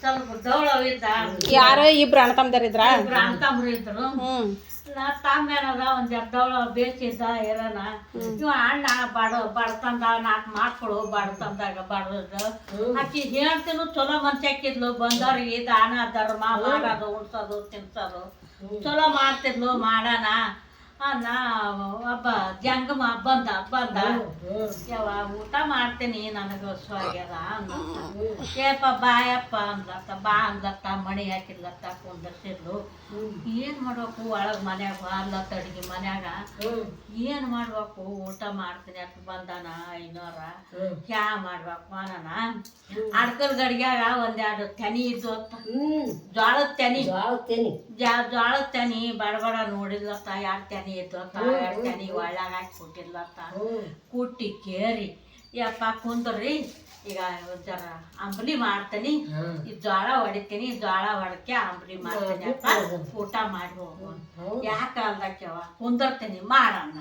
ಸ್ವಲ್ಪ ಇದ್ದ. ಯಾರೋ ಇಬ್ರು ಅಣ್ಣ ತಮ್ಮದರಿದ್ರ ಇಬ್ರು ಅಣ್ತಂಬ್ರು ಇದ್ರು. ಹ್ಮ್. ನಾ ತಾಮ್ಯಾನದ ಒಂದ್ ದೌಳ ಬೇಕಿದ್ದ ಇರೋಣ ಇವ ಅಣ್ಣ ಬಡ ಬಡತಂದ ನಾಲ್ಕು ಮಾಡ್ಕೊಳು ಬಡತಂದಾಗ ಬಡದ. ಆಕಿ ಹೇಳ್ತೀನು ಚಲೋ ಮನ್ಸಾಕಿದ್ಲು ಬಂದವ್ರಿಗೆ ದಾನ ಧರ್ಮ ಮಾಡೋದು ಉಣ್ಸೋದು ತಿನ್ಸೋದು. ಚಲೋ ಮಾಡ್ತಿದ್ಲು ಮಾಡೋಣ. ಅನ್ನ ಹಬ್ಬ ಜಂಗಮ ಹಬ್ಬ ಅಂತ ಯಾವ ಊಟ ಮಾಡ್ತೀನಿ ನನಗೆ ಸ್ವಾಗ್ಯದ ಅಂದತ್ತ ಏಪ ಬಾಯಪ್ಪ ಅಂದ್ಲತ್ತ ಬಾ ಅಂದ್ಲತ್ತ ಮಣಿ ಹಾಕಿದ್ಲತ್ತ ಕುಂದರ್ಸಿದ್ಲು. ಏನು ಮಾಡ್ಬೇಕು ಒಳಗ್ ಮನ್ಯಾಗ ಅಲ್ಲತ್ತ ಅಡಿಗೆ ಮನ್ಯಾಗ. ಏನು ಮಾಡ್ಬೇಕು ಊಟ ಮಾಡ್ತೀನಿ ಅಂತ ಬಂದಾನ ಐನೂರ. ಕ್ಯಾ ಮಾಡ್ಬೇಕು ಅನನ ಅಡ್ಕಲ್ ಗಡಿಗ್ಯಾಗ ಒಂದೆರಡು ತೆನಿ ಇದ್ದು ಅಂತ ಜೋಳದ ತೆನಿ. ಜಾ- ಜೋಳದ ತೆನಿ ಬಡ ಬಡ ನೋಡಿದ್ಲತ್ತ ಎರಡು ತೆನಿ ಎರಡು ತೆನಿ ಒಳ್ಳಾಗ ಹಾಕಿ ಕೊಟ್ಟಿದ್ಲತ್ತ ಕುಟ್ಟಿ ಕೇರಿ. ಯಪ್ಪ ಕುಂದ್ರಿ. ಈಗ ಜರ ಅಂಬ್ಲಿ ಮಾಡ್ತೀನಿ. ಈ ಜೋಳ ಹೊಡಿತೀನಿ ಜೋಳ ಹೊಡಕೆ ಅಂಬ್ಲಿ ಮಾಡ್ತೀನಿ. ಅಪ್ಪ ಊಟ ಮಾಡಿ ಹೋಗು. ಯಾಕೆ ಅಲ್ದಕ್ಯವ ಕುಂದರ್ತೀನಿ ಮಾಡಣ್ಣ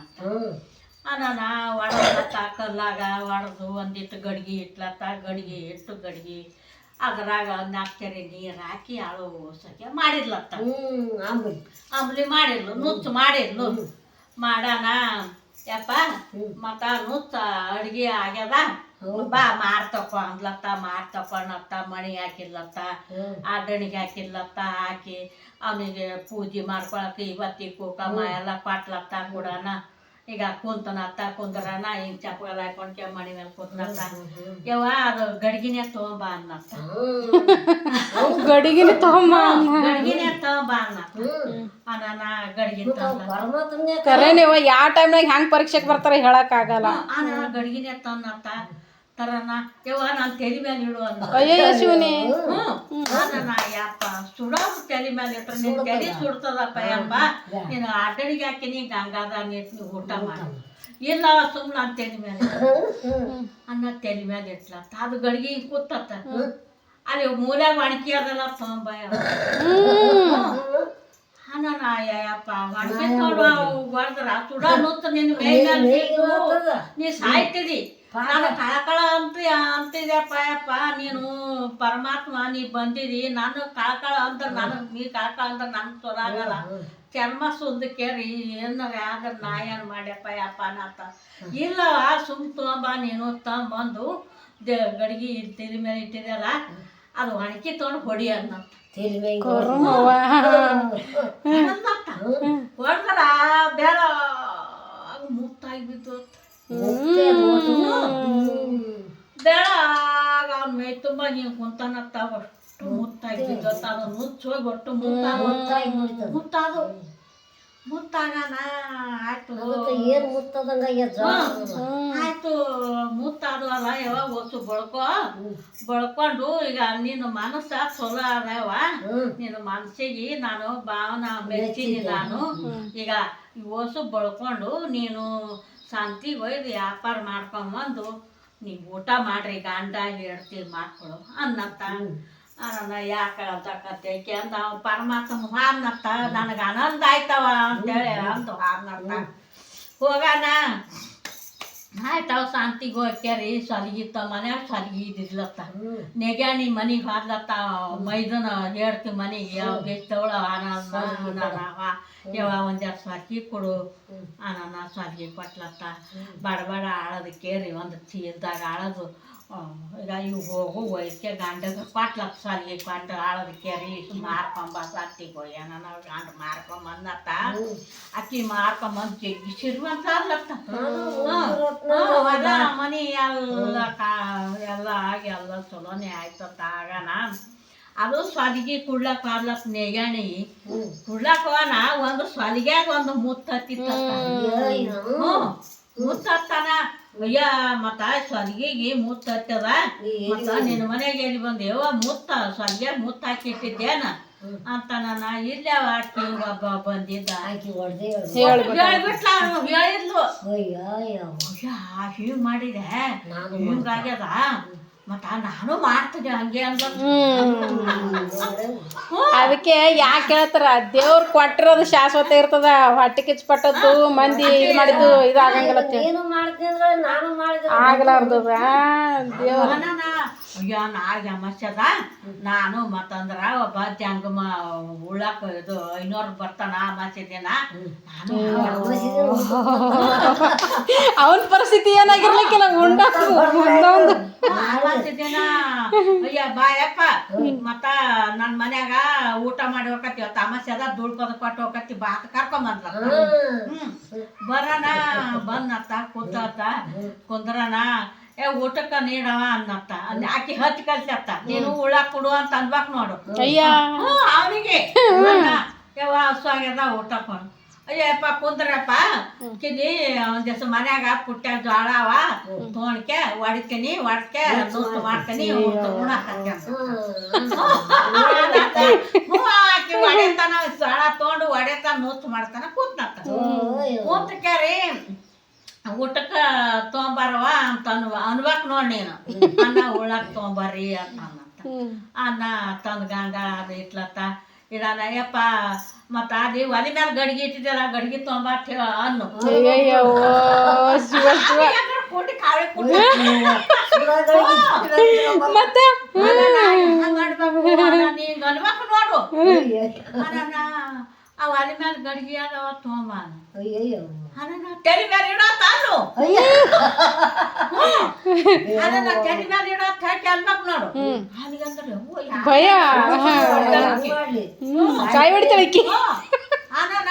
ಅನ್ನ ಒಡದ ಕಲ್ಲಾಗ ಒಡೆದು ಒಂದಿಟ್ಟು ಗಡ್ಗಿ ಇಟ್ಲತ್ತ ಗಡ್ಗಿ ಇಟ್ಟು ಗಡ್ಗಿ ಅದ್ರಾಗ ನಾಲ್ಕು ಕೆರೆ ನೀರು ಹಾಕಿ ಅಳು ಹ್ಞೂ ಮಾಡಿದ್ಲತ್ತ ಅಂಬ್ಲಿ ಮಾಡಿದ್ಲು ನುಚ್ಚು ಮಾಡಿದ್ಲು ಮಾಡೋಣ ಯಪ್ಪ ಮತ್ತ ನುಚ್ಚ ಅಡ್ಗೆ ಆಗ್ಯದ. ಬಾ ಮಾರ್ತಪ್ಪ ಅಂದ್ಲತ್ತ ಮಾರ್ ತಕೊಂಡತ್ತ ಮಣಿ ಹಾಕಿದ್ಲತ್ತ ಆಡಣಿಗೆ ಹಾಕಿದ್ಲತ್ತ ಹಾಕಿ ಅವನಿಗೆ ಪೂಜೆ ಮಾಡ್ಕೊಳಕ್ಕೆ ಇವತ್ತಿ ಕುಕಮ ಎಲ್ಲ ಕೊಟ್ಲತ್ತ ಕೂಡನ. ಈಗ ಕುಂತನತ್ತ ಕುಂದ್ರನ ಹಿಂಗ್ ಹಾಕೊಂಡ್ ಕೆ ಮಣಿ ಮೇಲೆ ಕುಂತನತ್ತ ಯವ್ವ ಅದು ಗಡ್ಗಿನೇ ತಗೊಂಬ ಅನ್ನತ್ತ. ಗಡಿಗಿನ ತಗೊಂಬ ಗಡ್ಗಿನೇ ತಗೊಂಬ ಅನ್ನತ್ತ. ಕರೆ ನೀವು ಯಾವ ಟೈಮ್ನಾಗ ಹೆಂಗ್ ಪರೀಕ್ಷೆಗೆ ಬರ್ತಾರೆ ಹೇಳಕ್ ಆಗಲ್ಲ. ಗಡಿಗಿನೇ ಗಡ್ಗಿನೇ ತಂದತ್ತ ತರನ ಯವ್ವ ನಾನು ತೆಲಿ ಮೇಲೆ ಇಡು ಅಂತ ಅಯ್ಯಯ್ಯೋ ಶಿವನೇ. ಹ್ಮ್. ಅನಾನ ಯಪ್ಪ ಸುಡೋದು ತಲೆ ಮೇಲೆ ಇಟ್ರೆ ನಿನ್ ತಲೆ ಸುಡ್ತದಪ್ಪ ಯಪ್ಪ. ನೀನು ಅಡ್ಡಣಿಗೆ ಹಾಕಿನಿ ಗಂಗಾದ ನೀರು ಊಟ ಮಾಡಿ. ಇಲ್ಲ ಸುಮ್ಮನೆ ಅಂತ ತೆಲಿ ಮೇಲೆ. ಅನ್ನ ತೆಲಿ ಮೇಲೆ ಇಟ್ಲತ್ತ ಅದು ಗಡ್ಗಿ ಕೂತತ್ತ. ಅಲ್ಲಿ ಮೂಲೆ ಒಣಕಿ ಅದಲ್ಲ ತೊಂಬ ಅನ್ನ ಯಪ್ಪ. ತೊಗೊಂಡು ಹೊಡೆದ್ರ. ಸುಡಾ ನುತ್ತ ನಿನ್ನ ಮೇಲೆ ನೀ ಸಾಯ್ತಿದಿ. ನಾನು ಕಳಕಳ ಅಂತ ಅಂತಿದ್ಯಪ್ಪ ಯಪ್ಪ ನೀನು ಪರಮಾತ್ಮ ನೀ ಬಂದಿದಿ. ನಾನು ಕಳಕಳ ಅಂತ ನನಗೆ ನೀ ಕಳಕಳ ಅಂತ ನನ್ಗೆ ತೊರಾಗಲ್ಲ ಚರ್ಮ ಸುಂದ ಕೇರಿ ಏನಾರ ಆದ್ರೆ ನಾ ಏನು ಮಾಡ್ಯಪ್ಪ ಯಪ್ಪ ಅನ್ನತ್ತ ಇಲ್ಲವ ಸುಮ್ ತೊಗೊಂಬ ನೀನು ತಗೊಂಬಂದು ದೇ ಗಡಿಗೆ ತಲೆ ಮೇಲೆ ಇಟ್ಟಿದ್ಯಲ್ಲ ಅದು ಒಣಕಿ ತೊಗೊಂಡು ಹೊಡಿ ಅನ್ನತ್ತ ಕರ್ಮವ್ವ. ಹೊಡೆದ್ರ ಬೇಡ ಮುತ್ತಾಗಿ ಬಿದ್ದು ಅವ್ನ ಮೈ ತುಂಬ ನೀವು ಕುಂತಾನತ್ತ ಅಷ್ಟು ಮುತ್ತಾಗಿ ಬಿದ್ದು ಅದು ಮುಚ್ಚ ಹೋಗಿ ಒಟ್ಟು ಮುತ್ತಾಗ ಮುತ್ತಾದು ಮುತ್ತಾಗನ ಆಯ್ತು. ಆಯ್ತು ಮುತ್ತಾದು ಅಲ್ಲ ಯಾವಾಗ ಹೊಸು ಬಳ್ಕೊ? ಬಳ್ಕೊಂಡು ಈಗ ನಿನ್ನ ಮನಸ್ಸ ಚಲೋ ಅದವ. ನಿನ್ನ ಮನಸ್ಸಿಗೆ ನಾನು ಭಾವನಾ ಮೆಚ್ಚಿನಿ ನಾನು. ಈಗ ಓಸು ಹೊಸು ಬಳ್ಕೊಂಡು ನೀನು ಶಾಂತಿಗೆ ಒಯ್ದು ವ್ಯಾಪಾರ ಮಾಡ್ಕೊಂಬಂದು ನೀವು ಊಟ ಮಾಡ್ರಿ ಗಂಡ ಹೇಳ್ತಿ ಮಾಡ್ಕೊಳು ಅನ್ನತ್ತ ನನ್ನ ಯಾಕೆ ಅಂತಕತ್ತೈಕೆ ಅಂತ ಅವ ಪರಮಾತ್ಮ ಹಾರ್ನತ್ತ. ನನಗೆ ಆನಂದ ಆಯ್ತವ ಅಂತೇಳಿ ಅಂತ ಹಾರ್ನತ್ತ. ಹೋಗಾನ. ಆಯ್ತವ ಶಾಂತಿಗೆ ಹೋಗ್ಯಾರಿ ಸಲಗಿತ್ತ ಮನ್ಯಾಗ ಸಲಗಿ ಇದ್ದಿದ್ಲತ್ತ. ನೆಗ್ಯಾನಿ ಮನೆಗೆ ಹಾರ್ಲತ್ತ ಮೈದನ ಹೇಳ್ತಿ ಮನೆಗೆ ಯಾವ ಬೆಸ್ತವಳ ಯಾವ ಒಂದೆರಡು ಸಾಕಿ ಕೊಡು ಅನ್ನ ಸಲಿಗೆ ಕೊಟ್ಲತ್ತ. ಬಡ ಬಡ ಆಳೋದು ಕೇರಿ ಒಂದು ಚೀಲ್ದಾಗ ಆಳದು. ಇವು ಹೋಗು ಇದಕ್ಕೆ ಗಂಡಗೆ ಕೊಟ್ಲತ್ತ ಸಲಿಗೆ ಕೊಟ್ಟು ಆಳೋದು ಕೇರಿ ಮಾರ್ಕೊಂಬ ಸತ್ತಿಗೆ ಏನನ ನಾವು ಗಂಡ ಮಾರ್ಕೊಂಬಂದತ್ತ. ಅಕ್ಕಿ ಮಾರ್ಕೊಂಬಂದು ಜಗ್ಗಿಸಿರುವಂತ ಅಲ್ಲತ್ತ ಮನಿ ಎಲ್ಲ ಕಾ ಎಲ್ಲ ಆಗಿ ಎಲ್ಲ ಚಲೋನೆ ಆಯ್ತತ್ತ ಆಗನ. ಅದು ಸ್ವಾದಿಗೆ ಕುಡ್ಲಕ್ ಮಾಡ್ಲಕ್ ನೆಗಣಿ. ಕುಡ್ಲಕ್ ಹೋನ ಒಂದು ಸ್ವಾದಿಗ್ಯಾಗ ಒಂದು ಮುತ್ತ ಹತ್ತಿತ್ತತ್ತ ಹ್ಞೂ ಮುತ್ತ ಹತ್ತಾನ. ಅಯ್ಯ ಮತ್ತ ಸ್ವಾದಿಗೆಗೆ ಮುತ್ತ ಹತ್ತದ. ಮತ್ತ ನಿನ್ನ ಮನೆಗೆ ಎಲ್ಲಿ ಬಂದೇವ ಮುತ್ತ ಸ್ವಾದಿಗ್ಯಾಗ ಮುತ್ತ ಹಾಕಿಟ್ಟಿದ್ದೇನ. ಅಂತ ನಾನು ಇಲ್ಲೇ ಆಕಿ ಒಬ್ಬ ಬಂದಿದ್ದ. ಆಕಿ ಹೇಳ್ಬಿಟ್ಲ ಹೇಳಿದ್ಲು. ಹಿಂಗ್ ಮಾಡಿದೆ. ಹಿಂಗಾಗ್ಯದ. ಮತ್ತ ನಾನು ಮಾಡ್ತಿದ್ದೆ ಹಂಗೆ ಅಂತ ಅದಕ್ಕೆ ಯಾಕೆ ಹೇಳ್ತಾರ ದೇವ್ರ ಕೊಟ್ಟಿರೋದು ಶಾಶ್ವತ ಇರ್ತದ ಹೊಟ್ಟೆ ಕಿಚ್ಚು ಪಟ್ಟದ್ದು ಮಂದಿ ಇದು ಮಾಡಿದ್ದು ಇದು ಆಗಂಗಿಲ್ಲ ಅಂತ ಏನು ಮಾಡ್ತಿದ್ರೆ ನಾನು ಮಾಡಿದ್ರೆ ಆಗ್ಲಾರ್ದದ. ದೇವ್ರ. ಅಯ್ಯೋ ನಾಳೆ ಅಮಾಸ್ಯದ ನಾನು ಮತ್ತಂದ್ರ ಒಬ್ಬ ಜಂಗಮ ಉಳ್ಳಾಕ ಇದು ಐನೂರು ಬರ್ತಾನ ಅಮಾಸ್ಯ ದಿನ ನಾನು ಅವನ ಪರಿಸ್ಥಿತಿ ಏನಾಗಿರ್ಲಿಕ್ಕಿಲ್ಲ ಉಂಡ ಮುಂದೊಂದು ಅಮಾಸ್ಯ ದಿನ ಅಯ್ಯ ಬಾಯಪ್ಪ ಮತ್ತ ನನ್ನ ಮನ್ಯಾಗ ಊಟ ಮಾಡಿ ಹೋಗತ್ತಿ ಇವತ್ತು ಅಮಾಸ್ಯ ದುಡ್ಡು ಬದ ಕೊಟ್ಟು ಹೋಗತ್ತಿ ಬಾತ್ ಅಂತ ಕರ್ಕೊಂಬಂದ್ರ ಹ್ಮ್. ಬರೋಣ ಬಂದತ್ತ ಕೂತತ್ತ ಕುಂದ್ರನ ಏ ಊಟಕ್ಕ ನೀಡವ ಅನ್ನತ್ತ ಅಲ್ಲಿ ಆಕಿ ಹಚ್ಚಿ ಕಲ್ಸತ್ತ ನೀನು ಉಳ್ಳಾಕ್ ಕೊಡು ಅಂತ ಅನ್ಬಾಕ್ ನೋಡು. ಅವನಿಗೆ. ಯಾವ ಹಸುವಾಗ್ಯದ ಊಟ ಕೊಡು. ಅಯ್ಯಪ್ಪ ಕುಂದ್ರಪ್ಪ. ಕಿನಿ ಒಂದ್ ದಿವಸ ಮನ್ಯಾಗ ಪುಟ್ಟ ಜ್ವಾಳ ಅವ. ತೊಗೊಂಡ್ಕೆ ಹೊಡಿತೀನಿ ಒಡ್ಕೆ ನುಚ್ಚು ಮಾಡ್ತೀನಿ ಹೊಡೆತಾನ ಜ್ವಾಳ ತೊಗೊಂಡು ಹೊಡೆತಾನ ನುಚ್ಚು ಮಾಡ್ತಾನ ಕೂತ್ನತ್ತ ರೀ ಊಟಕ್ಕ ತೊಗೊಂಬಾರವ ಅಂತ ಅನ್ವ ಅನ್ಬೇಕು ನೋಡಿ ನೀನು. ಅನ್ನ ಉಳ್ಳಾಕ್ ತೊಗೊಂಬರ್ರಿ ಅಂತ ಅನ್ನಂತ. ಅನ್ನ ತಂದು ಗಂಗ ಅದು ಇಟ್ಲತ್ತ. ಇಡಣ ಯಪ್ಪ ಮತ್ತ ಅದಿ ಒಲಿ ಮೇಲೆ ಗಡಿಗೆ ಇಟ್ಟಿದ್ದಲ್ಲ ಗಡಿಗೆ ತೊಗೊಂಬ ಅಂತ ಹೇಳ ಅನ್ನು. ಕಾಳೆ ಮತ್ತೆ? ನೋಡು. ಅಣ್ಣ ಆ ಒಲೆ ಮೇಲೆ ಗಡಿಗೆ ಅದಾವ ತೊಗೊಂಬ ಅಣ್ಣ ತೆಲಿ ಮೇಲೆ ಇಡೋ ತಾನು ಅದನ್ನ ತೆಲಿ ಮೇಲೆ ಇಡೋ ಹಾಕಿ ಅನ್ಬೇಕು ನೋಡು ಅಲ್ಲಿಗಂದ್ರೆ ಅವ್ವ ಯಾ- ಭಯ ಕಾಯಿ ಹೊಡಿತಾಳೆ ಈಕಿ ಅಣ್ಣ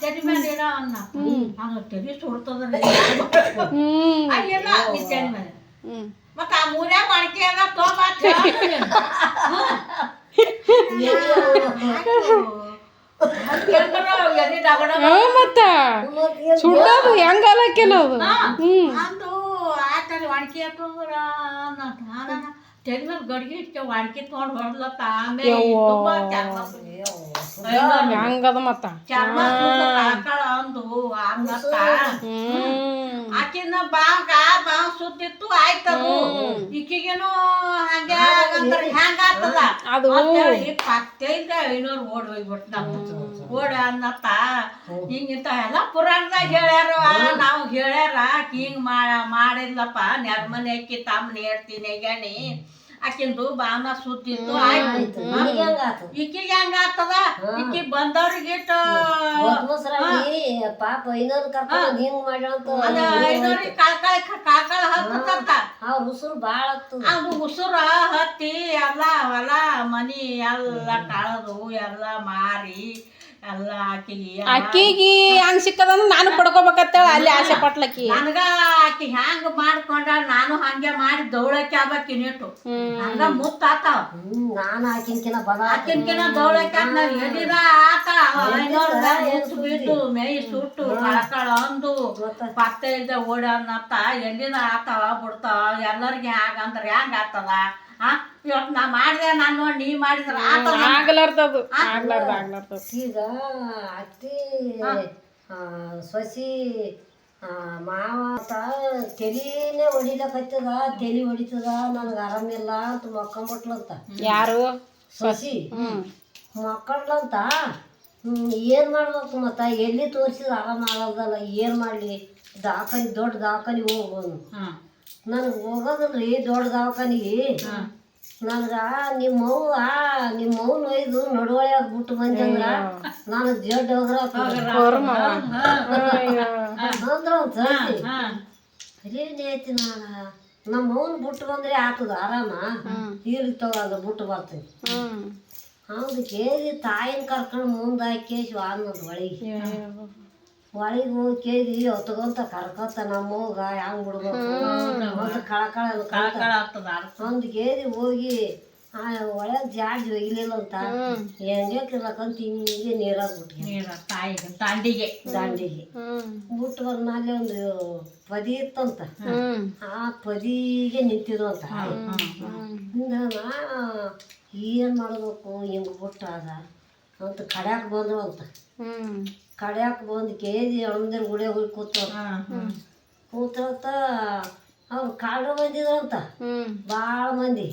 ತೆಲಿ ಮೇಲೆ ಇಡೋ ಅನ್ನ ಅದು ತೆಲಿ ಸುಡ್ತದ ಹ್ಮ್ ಅಯ್ಯಲ್ಲ ಈ ತೆಲಿ ಮೇಲೆ ಹ್ಮ್ ಮತ್ತ ಆ ಮೂರ್ಯಾಗ ಮಡಕೆ ಎಲ್ಲ ತೊಗೊಂಬ ಅಂತ ಹೇಳೋದು ನೀನು. ಹ್ಮ್ ಮತ್ತ. ಸುಡೋದು ಹೆಂಗ ಅಲಕ್ಕಿಲ್ಲ ಅದು ಹ್ಮ್ ಗಡಿಗೆ ಇಟ್ಕೆ ಒಣಕಿ ತೊಗೊಂಡು ಹೊಡ್ಲತ್ತ ಆಮೇಲೆ ತುಂಬಾ ಚರ್ಮ ಹಂಗದ ಮತ್ತ ಚರ್ಮ ಆಕಳ ಅಂದು ಹಂಗತ್ತ ಹ್ಮ್ ಆಕಿನ ಬಾಂಗ ಬಾಂಗ್ ಸುತ್ತಿತ್ತು ಆಯ್ತದು ಈಕಿಗೇನು ಹಂಗೆ ಆಗಂದ್ರ ಹೆಂಗ ಆಗ್ತದ ಅದು- ಪತ್ತೈದ ಐನೂರು ಓಡ್ ನಮ್ಮ ಓಡ ಅನ್ನತ್ತ ಹಿಂಗಿಂತ ಎಲ್ಲ ಪುರಾಣದಾಗ ಹೇಳ್ಯಾರ ನಾವು ಹೇಳ್ಯಾರ ಹಿಂಗ್ ಮಾಡಿದ್ಲಪ್ಪ ನೆರ್ಮನೆ ಅಕ್ಕಿ ತಮ್ಮ ನೇರ್ತೀನಿ ಗಣಿ ಆಕಿಂದು ಬಾನ ಸುತ್ತಿತ್ತು ಆಯ್ತು. ಇಕ್ಕಿಗೆ ಹೆಂಗ ಆಗ್ತದ? ಇಕ್ಕಿ ಬಂದವ್ರಿಗೆ ಪಾಪ ಐನೂರು ಕರ್ಕೊಂಡು ಹಿಂಗ್ ಮಾಡ್ಯಾಳಂತ ಅದ ಐನೂರಿಗೆ ಕಳ್ಕಳ ಕಳ್ಕಳ ಹತ್ತತ್ತ ಅವ್ರ ಉಸಿರು ಬಾಳ ಹತ್ತು. ಅದು ಉಸುರ ಹತ್ತಿ ಎಲ್ಲ ಹೊಲ ಮನಿ ಎಲ್ಲ ಕಳದು ಎಲ್ಲ ಮಾರಿ. ಎಲ್ಲ ಆಕಿಗೆ ಅಕ್ಕಿಗಿ ಹಂಗ್ ಸಿಕ್ಕದಂದ್ರ ನಾನು ಪಡ್ಕೋಬೇಕತ್ತೇಳ ಅಲ್ಲಿ ಆಸೆ ಪಟ್ಲಕ್ಕಿ. ನನಗ ಆಕಿ ಹ್ಯಾಂಗ ಮಾಡ್ಕೊಂಡ ನಾನು ಹಂಗೆ ಮಾಡಿ ದೌಳಕ್ಕೆ ಆಗ್ಬೇಕು ಇನ್ನಿಟ್ಟು. ಹಂಗ ಮುತ್ತ ನಾನು ಹ್ಮ್ ಆಕಿನ್ಕಿನ ಬದ ಆಕಿನ್ಕಿನ ದೌಳಕ್ಕೆ ಆತ ಎಲ್ಲಿದ ಆತ ಮೈ ಸುಟ್ಟು ಕಳಕಳ ಅಂದು ಪತ್ತೆ ಇಲ್ದ ಓಡನ್ನತ್ತ ಎಲ್ಲಿದ ಆತಾವ ಬಿಡ್ತಾವ ಎಲ್ಲರಿಗೆ ಹ್ಯಾಂಗಂದ್ರ ಹೆಂಗ ಆಗ್ತದ ಇವತ್ತು ನಾ ಮಾಡಿದೆ ನಾನು ನೋಡಿ ನೀ ಮಾಡಿದ್ರ ಆಗ್ಲಾರ್ದದು ಆಗ್ಲಾರ್ದ ಆಗ್ಲಾರ್ದದು ಈಗ ಅತ್ತಿ ಆ, ಸೊಸಿ ಮಾವ ಅಂತ ತಲಿನೇ ಹೊಡಿಲಕತ್ತದ ತಲಿ ಹೊಡಿತದ ನನಗೆ ಆರಾಮಿಲ್ಲ ಅಂತ ಮಕ್ಕಂಬಟ್ಲಂತ. ಯಾರು? ಸೊಸಿ. ಹ್ಮ್. ಮಕ್ಕಳಂತ. ಏನು ಮಾಡ್ಬೇಕು ಮತ್ತ? ಎಲ್ಲಿ ತೋರಿಸಿದ್ರೆ ಆರಾಮ ಆಗಲ್ದಲ್ಲ ಏನು ಮಾಡಲಿ? ದಾಖಲೆ ದೊಡ್ಡ ದಾಖಲೆ ಹೋಗ್ಬೋದು ನನಗೆ ಹೋಗೋದ್ರಿ ದೊಡ್ಡ ದವಾಖಾನಿಗೆ ನನಗೆ ನಿಮ್ಮ ಅವ್ವ ನಿಮ್ಮ ನೋಯ್ದು ಒಯ್ದು ನಡುವಳಿಯಾಗ ಬಿಟ್ಟು ಬಂದಂದ್ರ ನಾನು ಜಡ್ ನಾನು? ನಮ್ಮ ಅವ್ನ ಬಿಟ್ಟು ಬಂದ್ರೆ ಆತದ ಆರಾಮ? ಇಲ್ಲಿ ತಗೋದ ಬಿಟ್ಟು ಬರ್ತೀನಿ. ಹೌದು ಕೇಳಿ ತಾಯಿನ ಕರ್ಕೊಂಡು ಮುಂದೆ ಹಾಕಿ ಅನ್ನೋದು ಒಳಗೆ. ಒಳಗೆ ಹೋಗಿ ಕೇಳಿ ಹೊತ್ಕೊಂತ ಕರ್ಕೊತ ನಮ್ಮ ಹೋಗ ಹೆಂಗ್ ಬಿಡ್ಬೇಕು? ಕಳಕಳ ಒಂದು ಕೇಳಿ ಹೋಗಿ ಒಳಗೆ ಜಾಡ್ ಒಯ್ಲಿಲ್ಲ ಅಂತ ಹೆಂಗೆ ಕಿಲ್ಲಕಂತ ಹಿಂಗೆ ನೀರಾಗ ಬಿಟ್ಟಿ ದಾಂಡಿಗೆ. ಹ್ಮ್. ಬಿಟ್ಟು ಬಂದ್ಮೇಲೆ ಒಂದು ಪದಿ ಇತ್ತಂತ. ಆ ಪದಿಗೆ ನಿಂತಿದ್ರು ಅಂತ. ಏನು ಮಾಡಬೇಕು ಹಿಂಗೆ ಬಿಟ್ಟಾದ ಅಂತ ಕಡ್ಯಾಕ ಬಂದ್ರು ಅಂತ. ಕಡ್ಯಾಕ ಬಂದು ಕೆ ಜಿ ಎಳಂದ್ರ ಗುಡಿ ಹೋಗಿ ಕೂತ. ಕೂತಂತ ಅವ್ರು ಕಾಡು ಬಂದಿದ್ರಂತ ಭಾಳ ಮಂದಿ.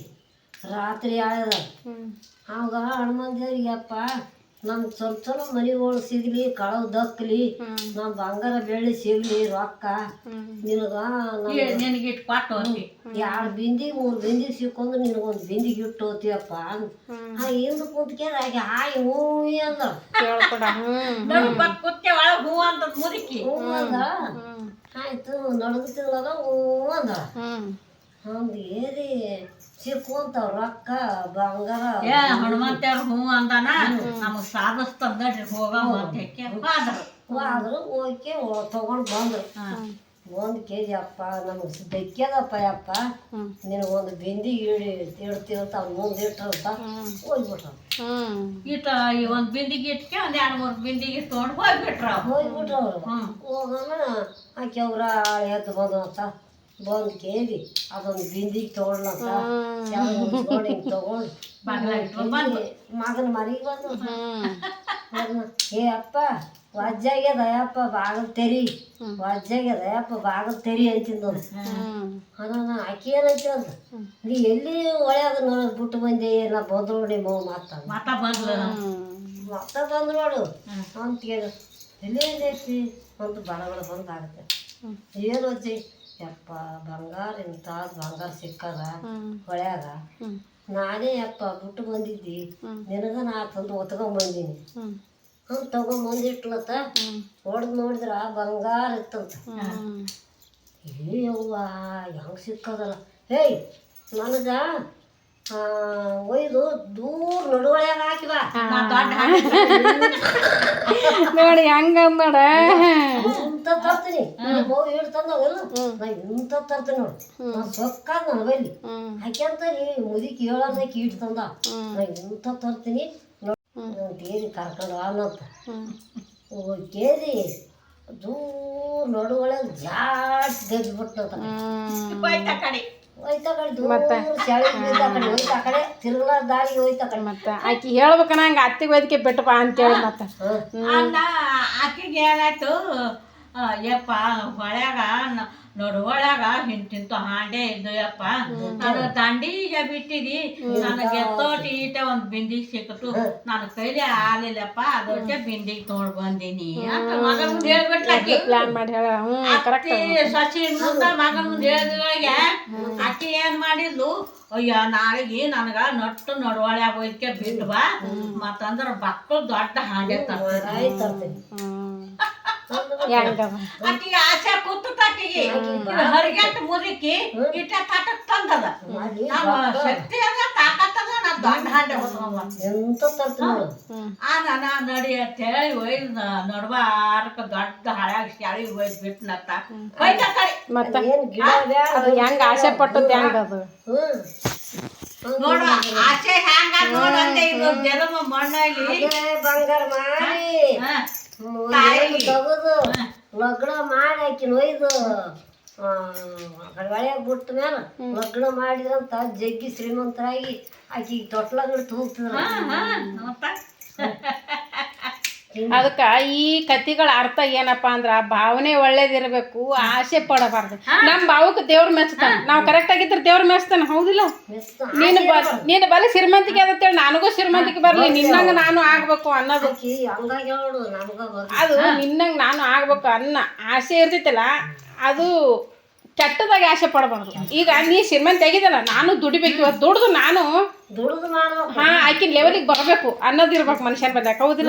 ರಾತ್ರಿ ಆಳ್ಯದ. ಅವಾಗ ಅವಾಗ ಅವ್ರಿಗೆ ದೇವ್ರಿಗಪ್ಪ ನಮ್ಗೆ ಸ್ವಲ್ಪ ಚಲೋ ಮನಿಗಳು ಸಿಗ್ಲಿ ಕಳವು ದಕ್ಕಲಿ ನಮ್ ಬಂಗಾರ ಬೆಳ್ಳಿ ಸಿಗ್ಲಿ ರೊಕ್ಕ. ನಿನಗ ನಿನಗೆ ಇಟ್ಟು ಕೊಟ್ಟು ಹೋಗಿ ಎರಡು ಬಿಂದಿ ಮೂರು ಬಿಂದಿ ಸಿಕ್ಕೊಂಡ್ರೆ ನಿನಗೊಂದು ಬಿಂದಿ ಇಟ್ಟು ಹೋತಿಯಪ್ಪ ಆ ಹಿಂದೆ ಕುಂತ್ಕೆ ಹಾಗೆ ಹಾಯ್ ಹೂ ಅಂದ. ಕುತ್ತೆ ಒಳಗೆ ಹೂ ಅಂತ ಮುದುಕಿ. ಹೂ ಅಂದ. ಆಯ್ತು ನಡಗತಿದ್ಲಾಗ ಹೂ ಅಂದ. ಹಂಗೆ ಏರಿ. ಸಿಕ್ಕೊಂತಾವ ರೊಕ್ಕ ಬಂಗಾರ ಏ ಹನುಮಂತವ್ರ ಹೂ ಅಂದಾನ? ನಮಗ್ ಸಾಧಿಸ್ತಂದ್ರಿ ಹೋದ್ರು ಆದ್ರು. ಓಕೆ ತಗೊಂಡು ಬಂದ್ರು. ಒಂದು ಕೆ ಜಿ ಅಪ್ಪ ನಮಗೆ ಬೆಕ್ಕದಪ್ಪ ಅಪ್ಪ ಹ್ಮ್. ನಿನಗೊಂದು ಬಿಂದಿ ಇಡಿ ಇಡ್ತೀವಂತ ಅವ್ನು ಮುಂದೆ ಇಟ್ಟಂತ ಹೋಗ್ಬಿಟ್ರು. ಇಟ್ಟ ಈ ಒಂದ್ ಬಿಂದಿಗೆ ಇಟ್ಕೆ ಒಂದ್ ಎರಡು ಮೂರು ಬಿಂದಿಗೆ ತೊಗೊಂಡು ಹೋಗ್ಬಿಟ್ರ ಹೋಗ್ಬಿಟ್ರ ಹೋಗ್ಬಿಟ್ರು ಅವ್ರು. ಹೋಗೋಣ ಆಕೆ ಅವ್ರ ಎದ್ದು ಬಂದು ಅಂತ ಬಂದು ಕೇಳಿ ಅದೊಂದು ಬಿಂದಿಗೆ ತೊಗೊಳ್ಳಂತ ನೋಡಿ ತಗೊಂಡು ಬಾಗ್ಲ ಮಗನ ಮನೆಗೆ ಬಂದು ಏ ಅಪ್ಪ ವಜ್ಜಾಗ್ಯದ ದಯಪ್ಪ ಬಾಗ ತೆರಿ. ವಜ್ಜಾಗ್ಯದ ದಯಪ್ಪ ಬಾಗ ತೆರಿ ಅಂತಿದ್ದು ಹ್ಮ್. ಅಣ್ಣ ಆಕೆ ಏನೈತಿ ಅಂತ ನೀ ಎಲ್ಲಿ ಒಳ್ಳೆಯದ ನೋಡೋದು ಬಿಟ್ಟು ಬಂದೆ ನಾ ಬಂದ್ರು ನಿಮ್ಮ ಮಾತ ಮಾತಾ ಬಂದ್ರೋಡು ಮತ್ತೆ ಬಂದು ನೋಡು. ಅಂತ ಕೇಳು. ಎಲ್ಲಿ ಏನೈತಿ ಅಂತ ಬಡಬಡ ಬಂದು ಆಗುತ್ತೆ ಏನು ಅಜ್ಜಿ? ಯಪ್ಪ ಬಂಗಾರ ಇಂಥ ಬಂಗಾರ ಸಿಕ್ಕದ ಹೊಳ್ಯಾಗ. ನಾನೇ ಯಪ್ಪ ಬಿಟ್ಟು ಬಂದಿದ್ದಿ. ನಿನಗ ನಾ ತಂದು ಒತ್ಕೊಂಡ್ ಹಂಗೆ ತಗೊಂಬಂದಿಟ್ಲತ್ತ. ಹೊಡೆದು ನೋಡಿದ್ರ ಬಂಗಾರ ಇತ್ತಂತ. ಏ ಅವ್ವ ಹೆಂಗೆ ಸಿಕ್ಕದಲ್ಲ. ಹೇಯ್ ನನಗ ಒಯ್ದು ದೂರ ನಡುವಳ್ಯಾಗ ನಾ ದೊಡ್ಡ ಹಾಕಿ ನೋಡಿ ಹೆಂಗ ಇಂಥ ತರ್ತೀನಿ? ಹೋಗಿ ಹಿಡ್ ತಂದವೆಲ್ಲ. ನಾ ಇಂಥ ತರ್ತೀನಿ ನೋಡಿ. ನಾ ಸೊಕ್ಕಾದ ನನ್ನ ಬಲ್ಲಿ ಹ್ಮ್ ಹಾಕ್ಯಂತ ನೀ ಮುದಿಕ್ ಕೀಟ್ ತಂದ. ನಾ ಇಂಥ ತರ್ತೀನಿ? ನೋಡಿ ತೇರಿ ಕರ್ಕೊಂಡು ಅನ್ನಂತ. ಕೇರಿ ದೂರ ನಡುವಳ್ಯಾಗ ಜಾಸ್ತಿ ಗೆದ್ದು ಬಿಟ್ಟಂತ ಹ್ಮ್ ಹೋಯ್ತ ಕಡೆ ಹೋಯ್ತಾ ಕಡೆ ದೂರ ಶಾಲೆ ಬಿದ್ದ ಕಡೆ ಹೋಯ್ತಾ ಕಡೆ ತಿರುಗಲ ದಾರಿಗೆ ಹೋಯ್ತಾ ಕಡೆ ಮತ್ತ ಆಕಿ ಹೇಳ್ಬೇಕನ ಹಂಗ ಅತ್ತಿಗೆ ಒದಕ್ಕೆ ಬಿಟ್ಟು ಬಾ ಅಂತೇಳಿ ಮತ್ತ ಅನ್ನ ಆಕಿಗೆ ಏನಾಯ್ತು ಆ, ಯಪ್ಪ ಹೊಳ್ಯಾಗ ನೋಡು ಒಳಗ ಹಿಂತಿಂತ ಹಾಂಡೆ ಇದ್ದು ಯಪ್ಪ. ನಾನು ದಂಡಿಗೆ ಬಿಟ್ಟಿದಿ. ನನಗೆ ಎತ್ತೋಟಿ ಈಟ ಒಂದ್ ಬಿಂದಿಗೆ ಸಿಕ್ಕಿತು. ನನ್ನ ಕೈಲಿ ಆಲಿಲ್ಲಪ್ಪ ಅದೊಟ್ಟೆ ಬಿಂದಿಗೆ ತೊಗೊಂಡ್ ಬಂದೀನಿ ಅಂತ ಮಗನ ಮುಂದೆ ಹೇಳ್ಬಿಟ್ಲಾಕಿ ಪ್ಲಾನ್ ಮಾಡಿ ಹೇಳ. ಸಸಿ ಮುಂದ ಮಗನ ಮುಂದೆ ಹೇಳಿದಾಗ ಅಕ್ಕಿ ಏನ್ ಮಾಡಿದ್ಲು? ಅಯ್ಯ ನಾಳೆಗೆ ನನಗ ನಟ್ಟು ನಡವಳ್ಯಾಗ ಹೋಯ್ಕೆ ಬಿಟ್ಟು ಬಾ. ಮತ್ತಂದ್ರ ಬಕ್ಕಳು ದೊಡ್ಡ ಹಾಂಡೆ ತರ್ತೀನಿ ಆಯ್ತು ತರ್ತೀನಿ ಹ್ಮ್ ಹೆಂಗದ ಆಕಿಗೆ ಆಸೆ ಕೂತು ಆಕಿಗೆ ಹರಿಗೆಟ್ಟು ಮುದುಕಿ ಇಟ್ಟ ತಾಟಕ್ ತಂದದ. ನಾನು ಶಕ್ತಿ ಅದ ತಾಕತ್ ಅದ ನಾ ದೊಡ್ಡ ಹಾಂಡೆ ನೋಡು. ಆ ನಾ ನಡಿ ಅಂತ ಹೇಳಿ ಒಯ್ದು ನಡ್ಬಾರ್ಕ ದೊಡ್ಡ ಹಳ್ಯಾಗ ಶಾಳಿ ಒಯ್ದು ಬಿಟ್ಟನತ್ತ ಹೋಯ್ತ ಕಡೆ ಮತ್ತ? ಏನು ಗಿಡ ಅದು ಹೆಂಗ ಆಸೆ ಪಟ್ಟು ಹೆಂಗ ಅದು? ನೋಡು ಆಸೆ ಹ್ಯಾಂಗ ನೋಡಂತೆ ಇದು ಜನ್ಮ ಮಣ್ಣಲ್ಲಿ. ಬಂಗಾರ ಮಾಡಿ. ತಗದು ಲಗ್ನ ಮಾಡಿ ಆಕಿನ ಒಯ್ದು ಒಳ್ಯಾಗ ಬಿಟ್ಟ ಮೇಲೆ ಲಗ್ನ ಮಾಡಿದಂತ ಜಗ್ಗಿ ಶ್ರೀಮಂತರಾಗಿ ಆಕಿಗೆ ತೊಟ್ಲಾಗ ತೂಗ್ತಿದ್ರ ಹಾ, ಹಾ, ಮತ್ತ? ಅದಕ್ಕ ಈ ಕತಿಗಳ ಅರ್ಥ ಏನಪ್ಪಾ ಅಂದ್ರ ಭಾವನೆ ಒಳ್ಳೇದಿರಬೇಕು ಆಸೆ ಪಡಬಾರ್ದು. ನಮ್ ಭಾವಕ್ ದೇವ್ರ ಮೆಚ್ತಾನ. ನಾವ್ ಕರೆಕ್ಟ್ ಆಗಿದ್ರೆ ದೇವ್ರ ಮೆಚ್ತಾನ ಹೌದಿಲ್ಲ? ನೀನು ನೀನು ಬರೀ ಶ್ರೀಮಂತಿಕೆ ಅದತ್ತೇಳಿ ನನಗೂ ಶ್ರೀಮಂತಿಕೆ ಬರ್ಲಿ ನಿನ್ನಂಗ ನಾನು ಆಗ್ಬೇಕು ಅನ್ನೋದು. ಹೇಳು ಅದು ನಿನ್ನಂಗ ನಾನು ಆಗ್ಬೇಕು ಅನ್ನ ಆಸೆ ಇರ್ತಿತ್ತಲ್ಲ ಅದು ಕೆಟ್ಟದಾಗಿ ಆಸೆ ಪಡಬಾರ್ದು. ಈಗ ನೀ ಶ್ರೀಮಂತ ಆಗಿದಲ್ಲ ನಾನು ದುಡಿಬೇಕು ಇವತ್ತು ದುಡ್ದು ನಾನು ಹಾ ಆಕಿನ ಲೆವೆಲಿಗೆ ಬರಬೇಕು ಅನ್ನೋದಿರ್ಬೇಕು ಮನುಷ್ಯನ ಬಂದಾಗ ಹೌದಿಲ್ಲ?